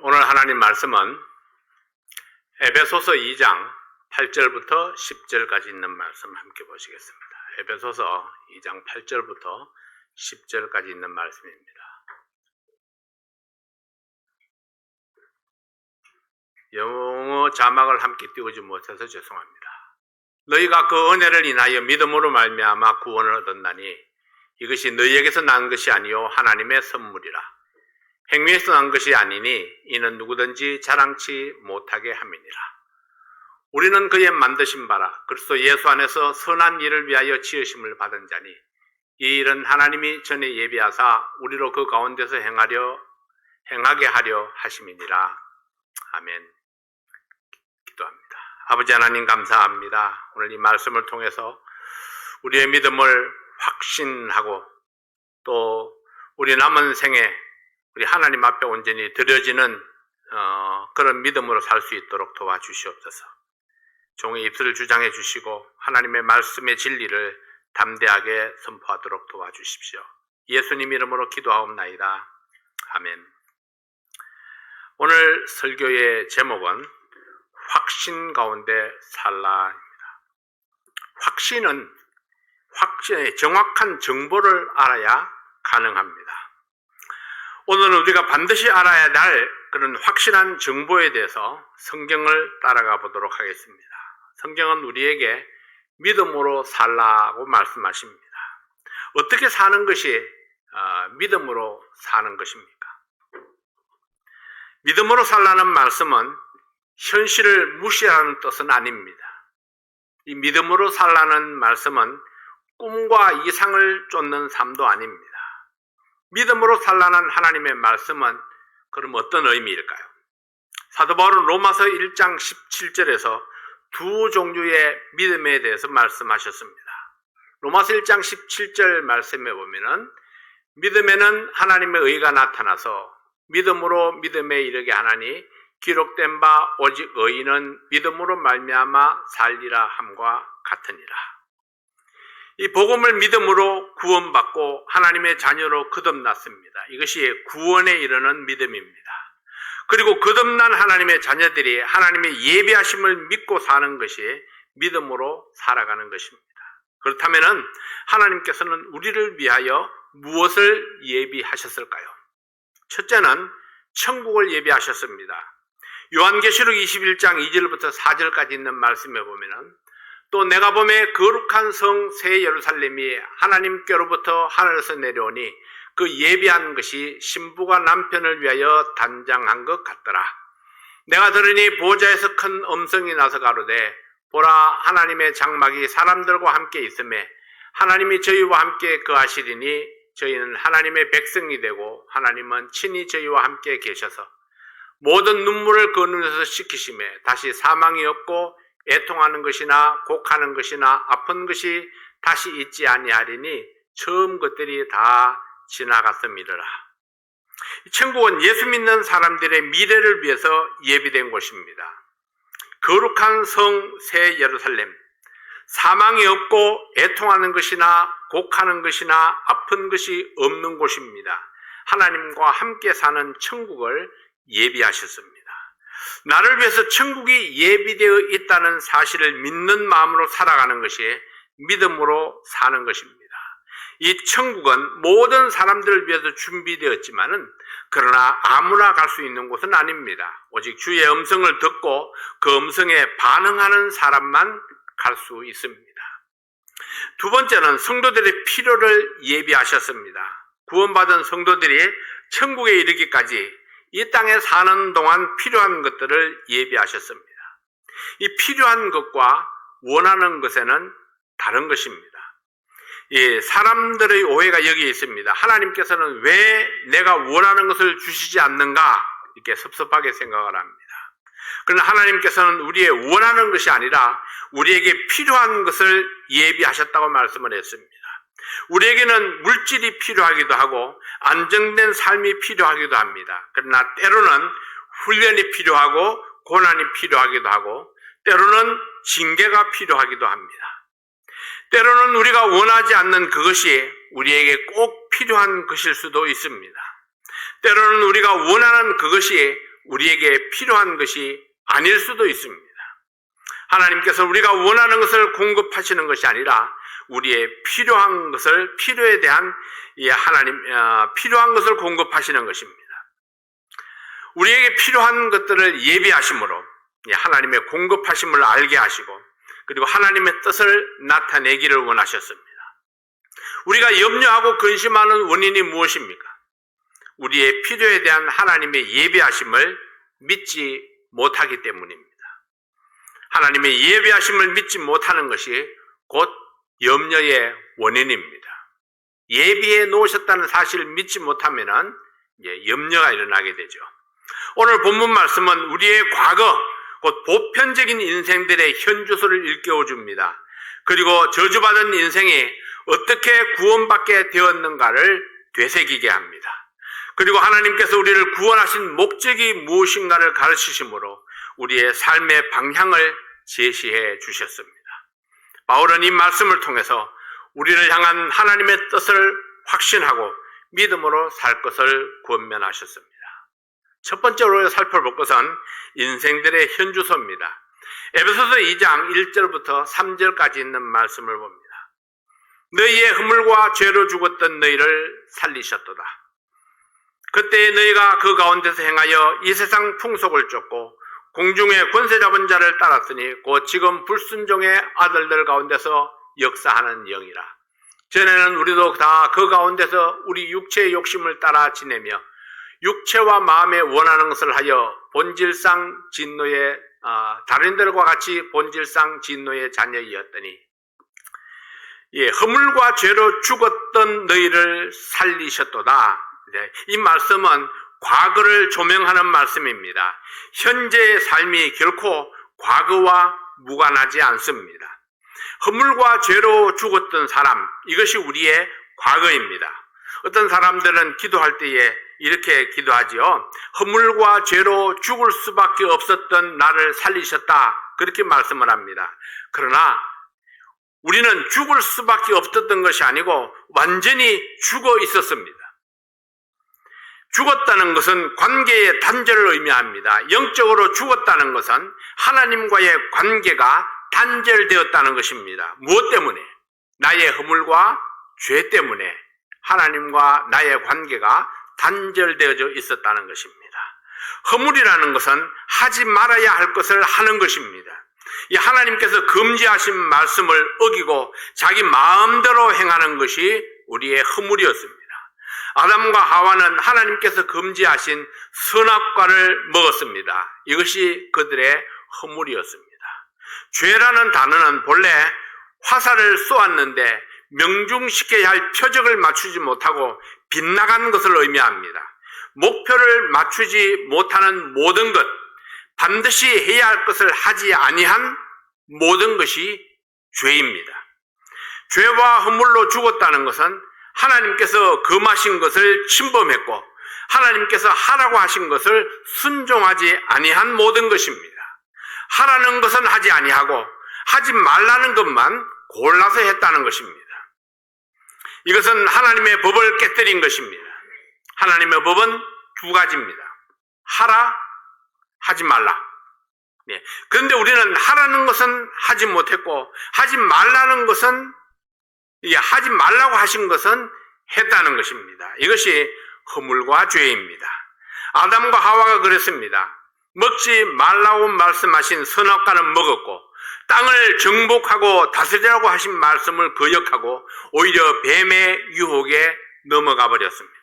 오늘 하나님 말씀은 에베소서 2장 8절부터 10절까지 있는 말씀 함께 보시겠습니다. 에베소서 2장 8절부터 10절까지 있는 말씀입니다. 영어 자막을 함께 띄우지 못해서 죄송합니다. 너희가 그 은혜를 인하여 믿음으로 말미암아 구원을 얻었나니 이것이 너희에게서 난 것이 아니요 하나님의 선물이라. 행위에서 난 것이 아니니 이는 누구든지 자랑치 못하게 함이니라. 우리는 그의 만드신 바라 그리스도 예수 안에서 선한 일을 위하여 지으심을 받은 자니 이 일은 하나님이 전에 예비하사 우리로 그 가운데서 행하려 행하게 하려 하심이니라. 아멘. 기도합니다. 아버지 하나님 감사합니다. 오늘 이 말씀을 통해서 우리의 믿음을 확신하고 또 우리 남은 생에 우리 하나님 앞에 온전히 드려지는 어, 그런 믿음으로 살 수 있도록 도와주시옵소서. 종의 입술을 주장해 주시고 하나님의 말씀의 진리를 담대하게 선포하도록 도와주십시오. 예수님 이름으로 기도하옵나이다. 아멘. 오늘 설교의 제목은 확신 가운데 살라입니다. 확신은 확신의 정확한 정보를 알아야 가능합니다. 오늘은 우리가 반드시 알아야 할 그런 확실한 정보에 대해서 성경을 따라가 보도록 하겠습니다. 성경은 우리에게 믿음으로 살라고 말씀하십니다. 어떻게 사는 것이 어, 믿음으로 사는 것입니까? 믿음으로 살라는 말씀은 현실을 무시하는 뜻은 아닙니다. 이 믿음으로 살라는 말씀은 꿈과 이상을 쫓는 삶도 아닙니다. 믿음으로 살라는 하나님의 말씀은 그럼 어떤 의미일까요? 사도 바울은 로마서 1장 17절에서 두 종류의 믿음에 대해서 말씀하셨습니다. 로마서 1장 17절 말씀에 보면은 믿음에는 하나님의 의가 나타나서 믿음으로 믿음에 이르게 하나니 기록된 바 오직 의인은 믿음으로 말미암아 살리라 함과 같으니라. 이 복음을 믿음으로 구원받고 하나님의 자녀로 거듭났습니다. 이것이 구원에 이르는 믿음입니다. 그리고 거듭난 하나님의 자녀들이 하나님의 예비하심을 믿고 사는 것이 믿음으로 살아가는 것입니다. 그렇다면 하나님께서는 우리를 위하여 무엇을 예비하셨을까요? 첫째는 천국을 예비하셨습니다. 요한계시록 21장 2절부터 4절까지 있는 말씀에 보면은 또 내가 봄에 거룩한 성 새 예루살렘이 하나님께로부터 하늘에서 내려오니 그 예비한 것이 신부가 남편을 위하여 단장한 것 같더라. 내가 들으니 보좌에서 큰 음성이 나서 가로되 보라 하나님의 장막이 사람들과 함께 있음에 하나님이 저희와 함께 거하시리니 저희는 하나님의 백성이 되고 하나님은 친히 저희와 함께 계셔서 모든 눈물을 그 눈에서 씻기심에 다시 사망이 없고 애통하는 것이나 곡하는 것이나 아픈 것이 다시 있지 아니하리니 처음 것들이 다 지나갔음이더라. 천국은 예수 믿는 사람들의 미래를 위해서 예비된 곳입니다. 거룩한 성 새 예루살렘, 사망이 없고 애통하는 것이나 곡하는 것이나 아픈 것이 없는 곳입니다. 하나님과 함께 사는 천국을 예비하셨습니다. 나를 위해서 천국이 예비되어 있다는 사실을 믿는 마음으로 살아가는 것이 믿음으로 사는 것입니다. 이 천국은 모든 사람들을 위해서 준비되었지만은 그러나 아무나 갈 수 있는 곳은 아닙니다. 오직 주의 음성을 듣고 그 음성에 반응하는 사람만 갈 수 있습니다. 두 번째는 성도들의 필요를 예비하셨습니다. 구원받은 성도들이 천국에 이르기까지 이 땅에 사는 동안 필요한 것들을 예비하셨습니다. 이 필요한 것과 원하는 것에는 다른 것입니다. 이 사람들의 오해가 여기에 있습니다. 하나님께서는 왜 내가 원하는 것을 주시지 않는가 이렇게 섭섭하게 생각을 합니다. 그러나 하나님께서는 우리의 원하는 것이 아니라 우리에게 필요한 것을 예비하셨다고 말씀을 했습니다. 우리에게는 물질이 필요하기도 하고 안정된 삶이 필요하기도 합니다. 그러나 때로는 훈련이 필요하고 고난이 필요하기도 하고 때로는 징계가 필요하기도 합니다. 때로는 우리가 원하지 않는 그것이 우리에게 꼭 필요한 것일 수도 있습니다. 때로는 우리가 원하는 그것이 우리에게 필요한 것이 아닐 수도 있습니다. 하나님께서 우리가 원하는 것을 공급하시는 것이 아니라 우리의 필요한 것을 필요에 대한 이 하나님 어, 필요한 것을 공급하시는 것입니다. 우리에게 필요한 것들을 예비하심으로 이 하나님의 공급하심을 알게 하시고 그리고 하나님의 뜻을 나타내기를 원하셨습니다. 우리가 염려하고 근심하는 원인이 무엇입니까? 우리의 필요에 대한 하나님의 예비하심을 믿지 못하기 때문입니다. 하나님의 예비하심을 믿지 못하는 것이 곧 염려의 원인입니다. 예비해 놓으셨다는 사실을 믿지 못하면 염려가 일어나게 되죠. 오늘 본문 말씀은 우리의 과거, 곧 보편적인 인생들의 현주소를 일깨워 줍니다. 그리고 저주받은 인생이 어떻게 구원받게 되었는가를 되새기게 합니다. 그리고 하나님께서 우리를 구원하신 목적이 무엇인가를 가르치심으로 우리의 삶의 방향을 제시해 주셨습니다. 바울은 이 말씀을 통해서 우리를 향한 하나님의 뜻을 확신하고 믿음으로 살 것을 권면하셨습니다. 첫 번째로 살펴볼 것은 인생들의 현주소입니다. 에베소서 2장 1절부터 3절까지 있는 말씀을 봅니다. 너희의 허물과 죄로 죽었던 너희를 살리셨도다. 그때 너희가 그 가운데서 행하여 이 세상 풍속을 쫓고 공중의 권세 잡은 자를 따랐으니 곧 지금 불순종의 아들들 가운데서 역사하는 영이라. 전에는 우리도 다 그 가운데서 우리 육체의 욕심을 따라 지내며 육체와 마음에 원하는 것을 하여 본질상 진노의 아, 다른들과 같이 본질상 진노의 자녀이었더니 예, 허물과 죄로 죽었던 너희를 살리셨도다. 네, 이 말씀은 과거를 조명하는 말씀입니다. 현재의 삶이 결코 과거와 무관하지 않습니다. 허물과 죄로 죽었던 사람, 이것이 우리의 과거입니다. 어떤 사람들은 기도할 때에 이렇게 기도하지요. 허물과 죄로 죽을 수밖에 없었던 나를 살리셨다. 그렇게 말씀을 합니다. 그러나 우리는 죽을 수밖에 없었던 것이 아니고 완전히 죽어 있었습니다. 죽었다는 것은 관계의 단절을 의미합니다. 영적으로 죽었다는 것은 하나님과의 관계가 단절되었다는 것입니다. 무엇 때문에? 나의 허물과 죄 때문에 하나님과 나의 관계가 단절되어져 있었다는 것입니다. 허물이라는 것은 하지 말아야 할 것을 하는 것입니다. 이 하나님께서 금지하신 말씀을 어기고 자기 마음대로 행하는 것이 우리의 허물이었습니다. 아담과 하와는 하나님께서 금지하신 선악과를 먹었습니다. 이것이 그들의 허물이었습니다. 죄라는 단어는 본래 화살을 쏘았는데 명중시켜야 할 표적을 맞추지 못하고 빗나간 것을 의미합니다. 목표를 맞추지 못하는 모든 것, 반드시 해야 할 것을 하지 아니한 모든 것이 죄입니다. 죄와 허물로 죽었다는 것은 하나님께서 금하신 것을 침범했고 하나님께서 하라고 하신 것을 순종하지 아니한 모든 것입니다. 하라는 것은 하지 아니하고 하지 말라는 것만 골라서 했다는 것입니다. 이것은 하나님의 법을 깨뜨린 것입니다. 하나님의 법은 두 가지입니다. 하라, 하지 말라. 네. 그런데 우리는 하라는 것은 하지 못했고, 하지 말라는 것은, 하지 말라고 하신 것은 했다는 것입니다. 이것이 허물과 죄입니다. 아담과 하와가 그랬습니다. 먹지 말라고 말씀하신 선악과는 먹었고, 땅을 정복하고 다스리라고 하신 말씀을 거역하고 오히려 뱀의 유혹에 넘어가 버렸습니다.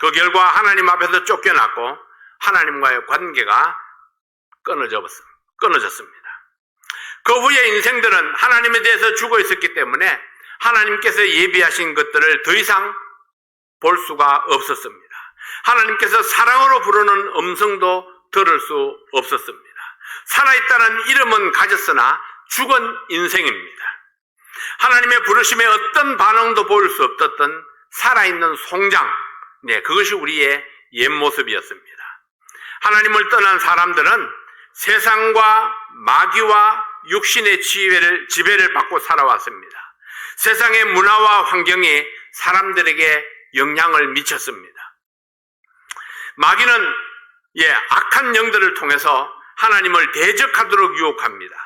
그 결과 하나님 앞에서 쫓겨났고 하나님과의 관계가 끊어졌습니다. 그 후에 인생들은 하나님에 대해서 죽어 있었기 때문에 하나님께서 예비하신 것들을 더 이상 볼 수가 없었습니다. 하나님께서 사랑으로 부르는 음성도 들을 수 없었습니다. 살아있다는 이름은 가졌으나 죽은 인생입니다. 하나님의 부르심에 어떤 반응도 보일 수 없었던 살아있는 송장, 네, 그것이 우리의 옛 모습이었습니다. 하나님을 떠난 사람들은 세상과 마귀와 육신의 지배를, 지배를 받고 살아왔습니다. 세상의 문화와 환경이 사람들에게 영향을 미쳤습니다. 마귀는 예, 악한 영들을 통해서 하나님을 대적하도록 유혹합니다.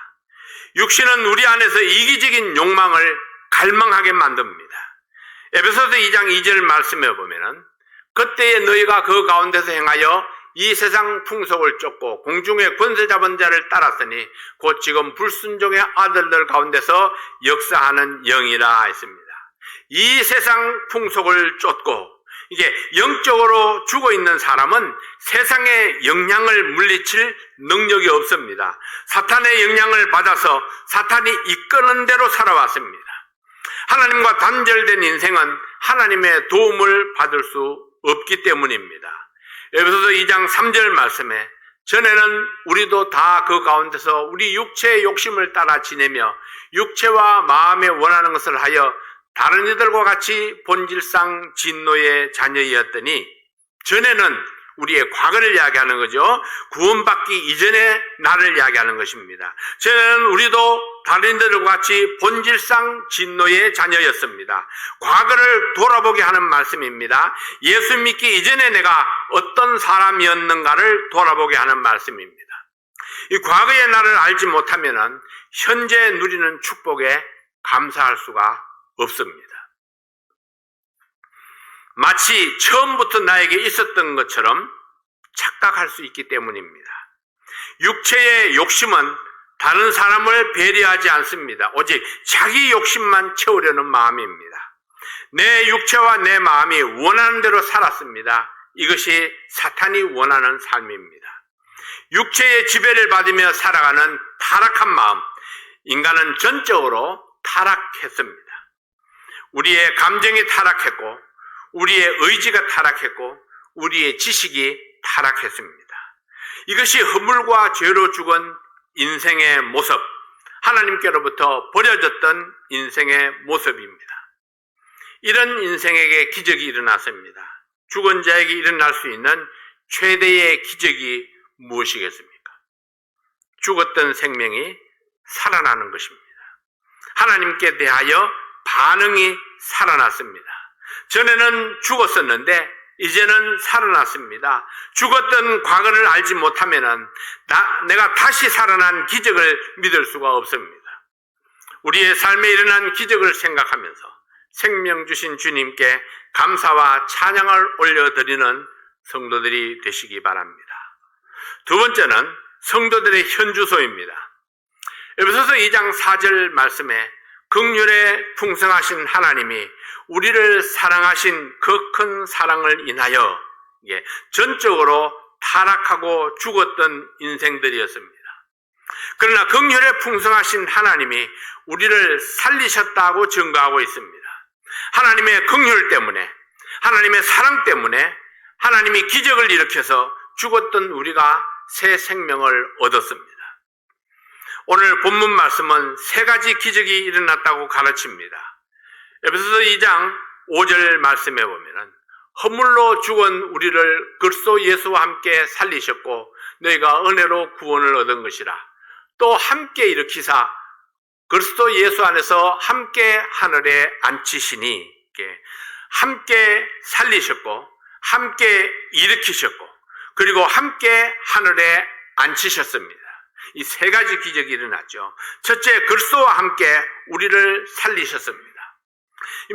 육신은 우리 안에서 이기적인 욕망을 갈망하게 만듭니다. 에베소서 2장 2절 말씀해 보면은 그때에 너희가 그 가운데서 행하여 이 세상 풍속을 쫓고 공중의 권세 잡은 자를 따랐으니 곧 지금 불순종의 아들들 가운데서 역사하는 영이라 했습니다. 이 세상 풍속을 쫓고 이게 영적으로 죽어 있는 사람은 세상의 영향을 물리칠 능력이 없습니다. 사탄의 영향을 받아서 사탄이 이끄는 대로 살아왔습니다. 하나님과 단절된 인생은 하나님의 도움을 받을 수 없기 때문입니다. 에베소서 2장 3절 말씀에 전에는 우리도 다 그 가운데서 우리 육체의 욕심을 따라 지내며 육체와 마음에 원하는 것을 하여 다른 이들과 같이 본질상 진노의 자녀이었더니 전에는 우리의 과거를 이야기하는 거죠. 구원받기 이전의 나를 이야기하는 것입니다. 전에는 우리도 다른 이들과 같이 본질상 진노의 자녀였습니다. 과거를 돌아보게 하는 말씀입니다. 예수 믿기 이전에 내가 어떤 사람이었는가를 돌아보게 하는 말씀입니다. 이 과거의 나를 알지 못하면 현재 누리는 축복에 감사할 수가 없습니다. 마치 처음부터 나에게 있었던 것처럼 착각할 수 있기 때문입니다. 육체의 욕심은 다른 사람을 배려하지 않습니다. 오직 자기 욕심만 채우려는 마음입니다. 내 육체와 내 마음이 원하는 대로 살았습니다. 이것이 사탄이 원하는 삶입니다. 육체의 지배를 받으며 살아가는 타락한 마음, 인간은 전적으로 타락했습니다. 우리의 감정이 타락했고, 우리의 의지가 타락했고, 우리의 지식이 타락했습니다. 이것이 허물과 죄로 죽은 인생의 모습, 하나님께로부터 버려졌던 인생의 모습입니다. 이런 인생에게 기적이 일어났습니다. 죽은 자에게 일어날 수 있는 최대의 기적이 무엇이겠습니까? 죽었던 생명이 살아나는 것입니다. 하나님께 대하여 반응이 살아났습니다. 전에는 죽었었는데 이제는 살아났습니다. 죽었던 과거를 알지 못하면은 나, 내가 다시 살아난 기적을 믿을 수가 없습니다. 우리의 삶에 일어난 기적을 생각하면서 생명 주신 주님께 감사와 찬양을 올려드리는 성도들이 되시기 바랍니다. 두 번째는 성도들의 현주소입니다. 에베소서 2장 4절 말씀에 극률에 풍성하신 하나님이 우리를 사랑하신 그 큰 사랑을 인하여 예, 전적으로 타락하고 죽었던 인생들이었습니다. 그러나 극률에 풍성하신 하나님이 우리를 살리셨다고 증거하고 있습니다. 하나님의 극률 때문에, 하나님의 사랑 때문에 하나님이 기적을 일으켜서 죽었던 우리가 새 생명을 얻었습니다. 오늘 본문 말씀은 세 가지 기적이 일어났다고 가르칩니다. 에베소서 2장 5절 말씀에 보면은 허물로 죽은 우리를 그리스도 예수와 함께 살리셨고 너희가 은혜로 구원을 얻은 것이라. 또 함께 일으키사 그리스도 예수 안에서 함께 하늘에 앉히시니 함께 살리셨고 함께 일으키셨고 그리고 함께 하늘에 앉히셨습니다. 이 세 가지 기적이 일어났죠. 첫째, 그리스도와 함께 우리를 살리셨습니다.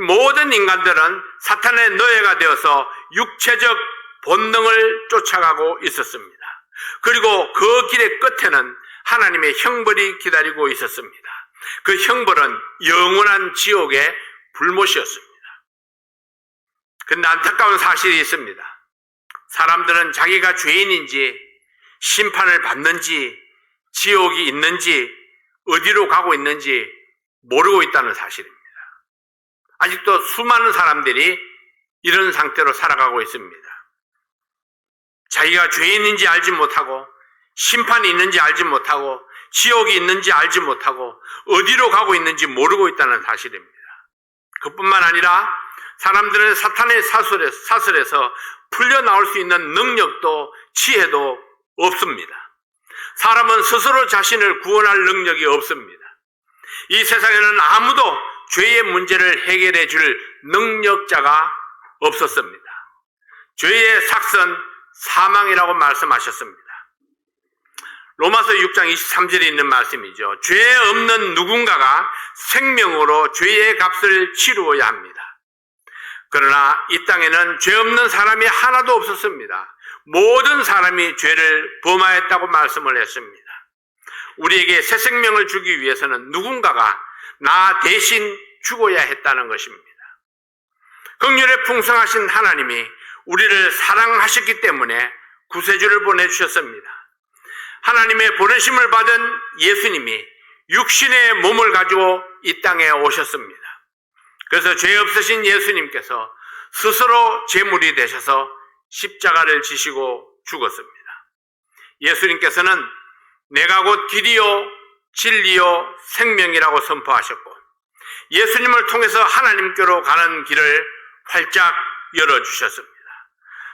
모든 인간들은 사탄의 노예가 되어서 육체적 본능을 쫓아가고 있었습니다. 그리고 그 길의 끝에는 하나님의 형벌이 기다리고 있었습니다. 그 형벌은 영원한 지옥의 불못이었습니다. 근데 안타까운 사실이 있습니다. 사람들은 자기가 죄인인지 심판을 받는지 지옥이 있는지 어디로 가고 있는지 모르고 있다는 사실입니다. 아직도 수많은 사람들이 이런 상태로 살아가고 있습니다. 자기가 죄인인지 알지 못하고 심판이 있는지 알지 못하고 지옥이 있는지 알지 못하고 어디로 가고 있는지 모르고 있다는 사실입니다. 그뿐만 아니라 사람들은 사탄의 사슬에, 사슬에서 풀려 나올 수 있는 능력도 지혜도 없습니다. 사람은 스스로 자신을 구원할 능력이 없습니다. 이 세상에는 아무도 죄의 문제를 해결해 줄 능력자가 없었습니다. 죄의 삭선 사망이라고 말씀하셨습니다. 로마서 6장 23절에 있는 말씀이죠. 죄 없는 누군가가 생명으로 죄의 값을 치루어야 합니다. 그러나 이 땅에는 죄 없는 사람이 하나도 없었습니다. 모든 사람이 죄를 범하였다고 말씀을 했습니다. 우리에게 새 생명을 주기 위해서는 누군가가 나 대신 죽어야 했다는 것입니다. 긍휼에 풍성하신 하나님이 우리를 사랑하셨기 때문에 구세주를 보내주셨습니다. 하나님의 보내심을 받은 예수님이 육신의 몸을 가지고 이 땅에 오셨습니다. 그래서 죄 없으신 예수님께서 스스로 제물이 되셔서 십자가를 지시고 죽었습니다. 예수님께서는 내가 곧 길이요, 진리요, 생명이라고 선포하셨고, 예수님을 통해서 하나님께로 가는 길을 활짝 열어주셨습니다.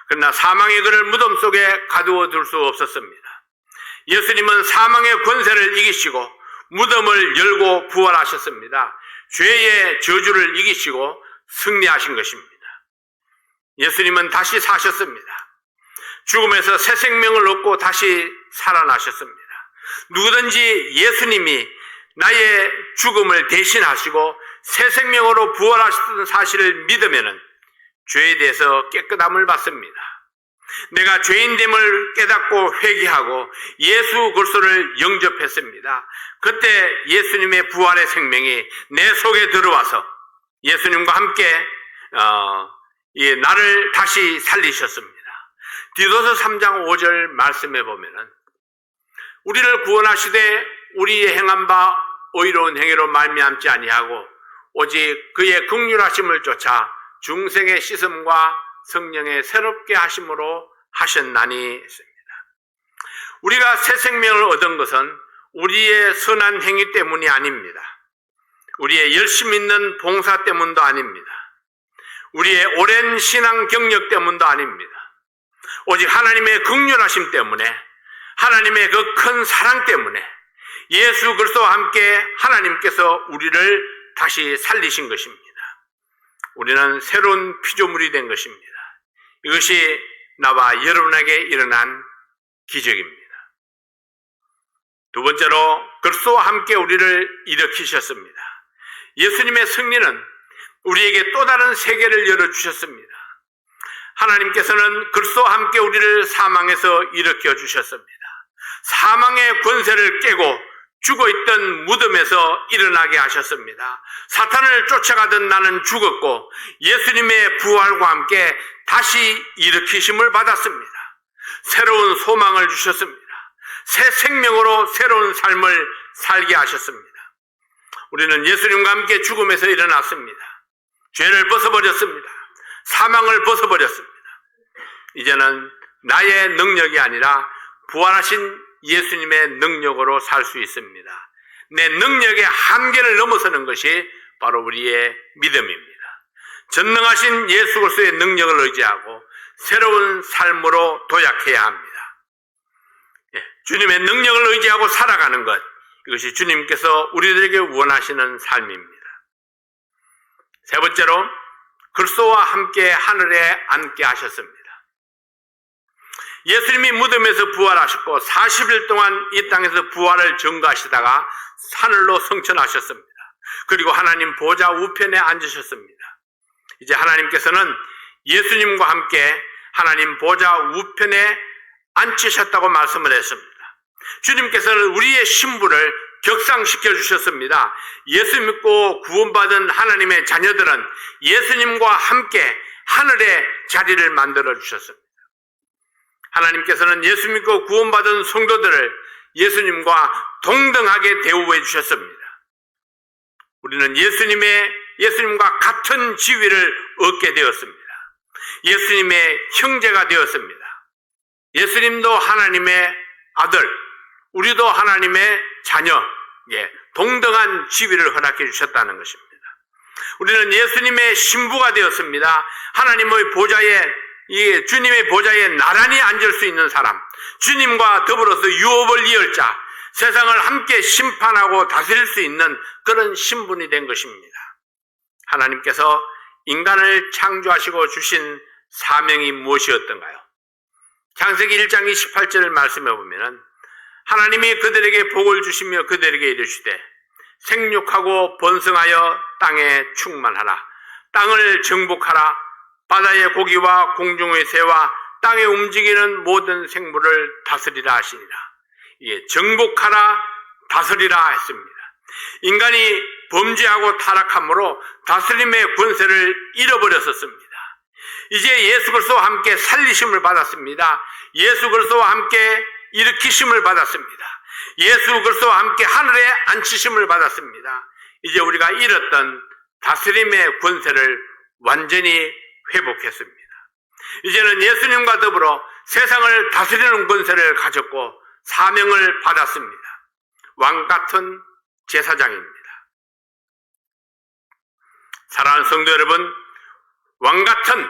그러나 사망의 그를 무덤 속에 가두어 둘 수 없었습니다. 예수님은 사망의 권세를 이기시고 무덤을 열고 부활하셨습니다. 죄의 저주를 이기시고 승리하신 것입니다. 예수님은 다시 사셨습니다. 죽음에서 새 생명을 얻고 다시 살아나셨습니다. 누구든지 예수님이 나의 죽음을 대신하시고 새 생명으로 부활하셨던 사실을 믿으면 죄에 대해서 깨끗함을 받습니다. 내가 죄인됨을 깨닫고 회개하고 예수 그리스도를 영접했습니다. 그때 예수님의 부활의 생명이 내 속에 들어와서 예수님과 함께 어, 이 나를 다시 살리셨습니다. 디도서 3장 5절 말씀해 보면은 우리를 구원하시되 우리의 행한 바 의로운 행위로 말미암지 아니하고 오직 그의 극률하심을 쫓아 중생의 씻음과 성령의 새롭게 하심으로 하셨나니 했습니다. 우리가 새 생명을 얻은 것은 우리의 선한 행위 때문이 아닙니다. 우리의 열심 있는 봉사 때문도 아닙니다. 우리의 오랜 신앙 경력 때문도 아닙니다. 오직 하나님의 극률하심 때문에 하나님의 그 큰 사랑 때문에 예수 그리스도와 함께 하나님께서 우리를 다시 살리신 것입니다. 우리는 새로운 피조물이 된 것입니다. 이것이 나와 여러분에게 일어난 기적입니다. 두 번째로 그리스도와 함께 우리를 일으키셨습니다. 예수님의 승리는 우리에게 또 다른 세계를 열어주셨습니다. 하나님께서는 그리스도와 함께 우리를 사망에서 일으켜 주셨습니다. 사망의 권세를 깨고 죽어 있던 무덤에서 일어나게 하셨습니다. 사탄을 쫓아가던 나는 죽었고 예수님의 부활과 함께 다시 일으키심을 받았습니다. 새로운 소망을 주셨습니다. 새 생명으로 새로운 삶을 살게 하셨습니다. 우리는 예수님과 함께 죽음에서 일어났습니다. 죄를 벗어버렸습니다. 사망을 벗어버렸습니다. 이제는 나의 능력이 아니라 부활하신 예수님의 능력으로 살 수 있습니다. 내 능력의 한계를 넘어서는 것이 바로 우리의 믿음입니다. 전능하신 예수 그리스도의 능력을 의지하고 새로운 삶으로 도약해야 합니다. 예, 주님의 능력을 의지하고 살아가는 것 이것이 주님께서 우리들에게 원하시는 삶입니다. 세 번째로 그리스도와 함께 하늘에 앉게 하셨습니다. 예수님이 무덤에서 부활하셨고 40일 동안 이 땅에서 부활을 증거하시다가 하늘로 성천하셨습니다. 그리고 하나님 보좌 우편에 앉으셨습니다. 이제 하나님께서는 예수님과 함께 하나님 보좌 우편에 앉히셨다고 말씀을 했습니다. 주님께서는 우리의 신분을 격상시켜 주셨습니다. 예수 믿고 구원받은 하나님의 자녀들은 예수님과 함께 하늘의 자리를 만들어 주셨습니다. 하나님께서는 예수 믿고 구원받은 성도들을 예수님과 동등하게 대우해 주셨습니다. 우리는 예수님의 예수님과 같은 지위를 얻게 되었습니다. 예수님의 형제가 되었습니다. 예수님도 하나님의 아들, 우리도 하나님의 자녀, 예, 동등한 지위를 허락해 주셨다는 것입니다. 우리는 예수님의 신부가 되었습니다. 하나님의 보좌에 이 주님의 보좌에 나란히 앉을 수 있는 사람, 주님과 더불어서 유업을 이을 자, 세상을 함께 심판하고 다스릴 수 있는 그런 신분이 된 것입니다. 하나님께서 인간을 창조하시고 주신 사명이 무엇이었던가요? 창세기 1장 28절 말씀해 보면은 하나님이 그들에게 복을 주시며 그들에게 이르시되 생육하고 번성하여 땅에 충만하라. 땅을 정복하라. 바다의 고기와 공중의 새와 땅에 움직이는 모든 생물을 다스리라 하시니라. 이게 정복하라 다스리라 했습니다. 인간이 범죄하고 타락함으로 다스림의 권세를 잃어버렸었습니다. 이제 예수 그리스도와 함께 살리심을 받았습니다. 예수 그리스도와 함께 일으키심을 받았습니다. 예수 그리스도와 함께 하늘에 앉히심을 받았습니다. 이제 우리가 잃었던 다스림의 권세를 완전히 회복했습니다. 이제는 예수님과 더불어 세상을 다스리는 권세를 가졌고 사명을 받았습니다. 왕 같은 제사장입니다. 사랑하는 성도 여러분, 왕 같은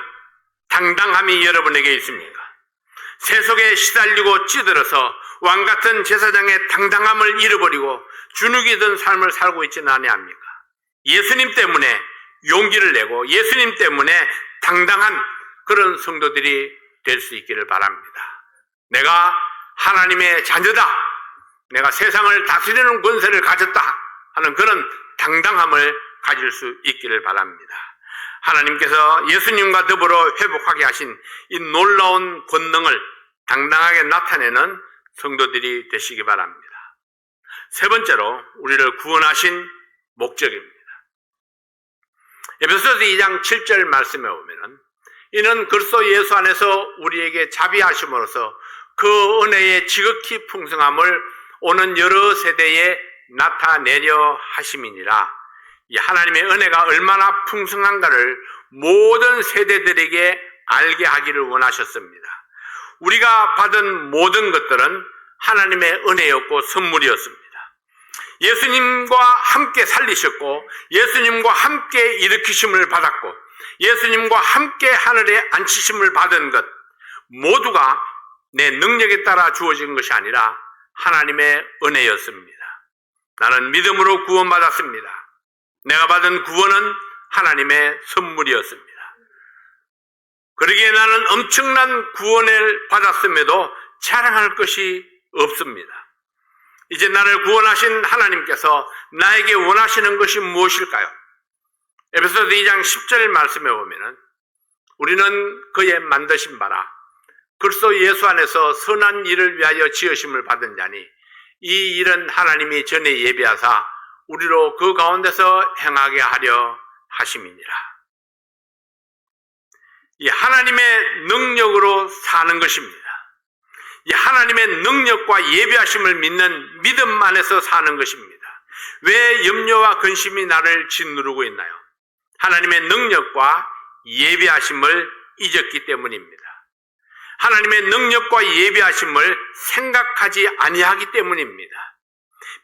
당당함이 여러분에게 있습니까? 세속에 시달리고 찌들어서 왕 같은 제사장의 당당함을 잃어버리고 주눅이 든 삶을 살고 있지는 아니합니까? 예수님 때문에 용기를 내고 예수님 때문에 당당한 그런 성도들이 될 수 있기를 바랍니다. 내가 하나님의 자녀다. 내가 세상을 다스리는 권세를 가졌다 하는 그런 당당함을 가질 수 있기를 바랍니다. 하나님께서 예수님과 더불어 회복하게 하신 이 놀라운 권능을 당당하게 나타내는 성도들이 되시기 바랍니다. 세 번째로 우리를 구원하신 목적입니다. 에베소서 2장 7절 말씀에 보면은 이는 그리스도 예수 안에서 우리에게 자비하심으로써 그 은혜의 지극히 풍성함을 오는 여러 세대에 나타내려 하심이니라. 이 하나님의 은혜가 얼마나 풍성한가를 모든 세대들에게 알게 하기를 원하셨습니다. 우리가 받은 모든 것들은 하나님의 은혜였고 선물이었습니다. 예수님과 함께 살리셨고 예수님과 함께 일으키심을 받았고 예수님과 함께 하늘에 앉히심을 받은 것 모두가 내 능력에 따라 주어진 것이 아니라 하나님의 은혜였습니다. 나는 믿음으로 구원받았습니다. 내가 받은 구원은 하나님의 선물이었습니다. 그러기에 나는 엄청난 구원을 받았음에도 자랑할 것이 없습니다. 이제 나를 구원하신 하나님께서 나에게 원하시는 것이 무엇일까요? 에베소서 2장 10절 말씀에 보면은 우리는 그의 만드신 바라 그리스도 예수 안에서 선한 일을 위하여 지으심을 받은 자니 이 일은 하나님이 전에 예비하사 우리로 그 가운데서 행하게 하려 하심이니라. 이 하나님의 능력으로 사는 것입니다. 이 하나님의 능력과 예비하심을 믿는 믿음 안에서 사는 것입니다. 왜 염려와 근심이 나를 짓누르고 있나요? 하나님의 능력과 예비하심을 잊었기 때문입니다. 하나님의 능력과 예비하심을 생각하지 아니하기 때문입니다.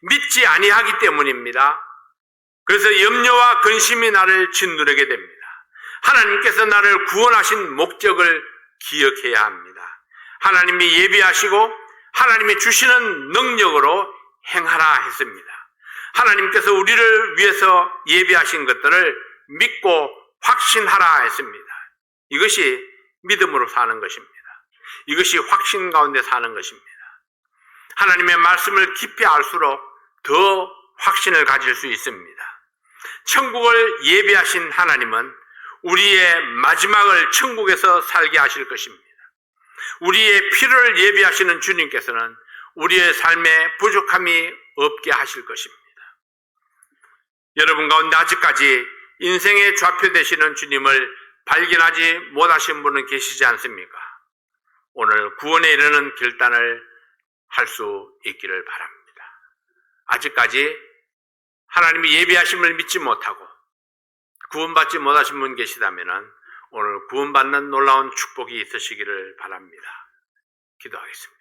믿지 아니하기 때문입니다. 그래서 염려와 근심이 나를 짓누르게 됩니다. 하나님께서 나를 구원하신 목적을 기억해야 합니다. 하나님이 예비하시고 하나님이 주시는 능력으로 행하라 했습니다. 하나님께서 우리를 위해서 예비하신 것들을 믿고 확신하라 했습니다. 이것이 믿음으로 사는 것입니다. 이것이 확신 가운데 사는 것입니다. 하나님의 말씀을 깊이 알수록 더 확신을 가질 수 있습니다. 천국을 예비하신 하나님은 우리의 마지막을 천국에서 살게 하실 것입니다. 우리의 피를 예비하시는 주님께서는 우리의 삶에 부족함이 없게 하실 것입니다. 여러분 가운데 아직까지 인생의 좌표 되시는 주님을 발견하지 못하신 분은 계시지 않습니까? 오늘 구원에 이르는 결단을 할 수 있기를 바랍니다. 아직까지 하나님이 예비하심을 믿지 못하고 구원받지 못하신 분 계시다면 오늘 구원받는 놀라운 축복이 있으시기를 바랍니다. 기도하겠습니다.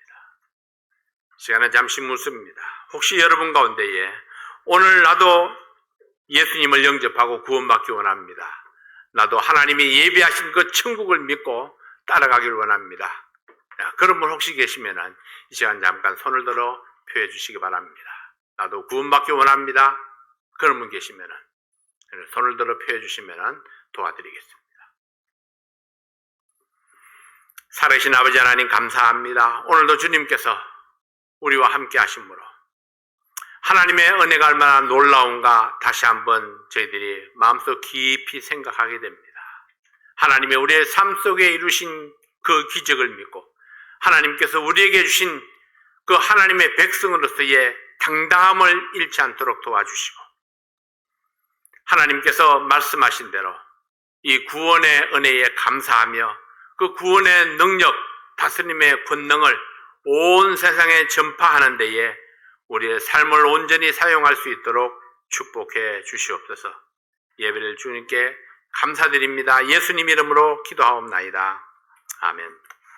시간은 잠시 묻습니다. 혹시 여러분 가운데에 오늘 나도 예수님을 영접하고 구원받기 원합니다. 나도 하나님이 예비하신 그 천국을 믿고 따라가기를 원합니다. 그런 분 혹시 계시면 이 시간 잠깐 손을 들어 표해 주시기 바랍니다. 나도 구원받기 원합니다. 그런 분 계시면 손을 들어 표해 주시면 도와드리겠습니다. 살아계신 아버지 하나님 감사합니다. 오늘도 주님께서 우리와 함께 하심으로 하나님의 은혜가 얼마나 놀라운가 다시 한번 저희들이 마음속 깊이 생각하게 됩니다. 하나님이 우리의 삶 속에 이루신 그 기적을 믿고 하나님께서 우리에게 주신 그 하나님의 백성으로서의 당당함을 잃지 않도록 도와주시고 하나님께서 말씀하신 대로 이 구원의 은혜에 감사하며 그 구원의 능력, 다스림의 권능을 온 세상에 전파하는 데에 우리의 삶을 온전히 사용할 수 있도록 축복해 주시옵소서. 예배를 주님께 감사드립니다. 예수님 이름으로 기도하옵나이다. 아멘.